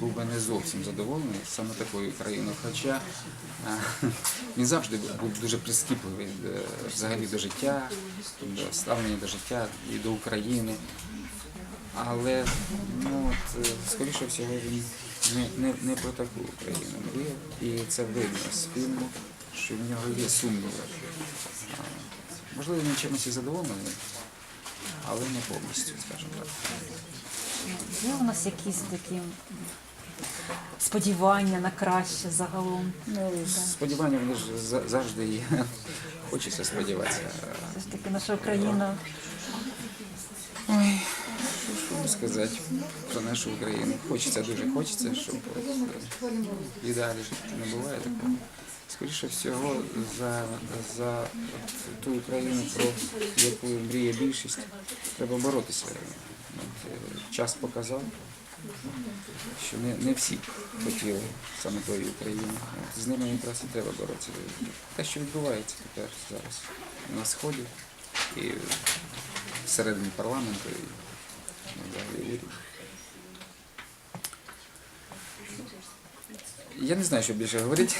Був би не зовсім задоволений саме такою країною, хоча е, він завжди був дуже прискіпливий е, взагалі до життя, до ставлення до життя і до України. Але ну, от, е, скоріше всього він не, не, не про таку Україну мріяв. І це видно з фільму, що в нього є сумніви. Можливо, він чимось і задоволений, але не повністю, скажімо так. Є у нас якісь такі сподівання на краще загалом? Ну, сподівання вони ж за- завжди є. Хочеться сподіватися. Все ж таки наша Україна Ой, що вам сказати про нашу Україну. Хочеться, дуже хочеться, щоб е, в не буває такого. Скоріше всього, за, за ту Україну, про яку мріє більшість, треба боротися. Час показав, що не, не всі хотіли саме тої України. З ними якраз і треба боротися. Те, що відбувається тепер зараз на Сході і всередині парламенту і взагалі уряду. Я не знаю, що більше говорити.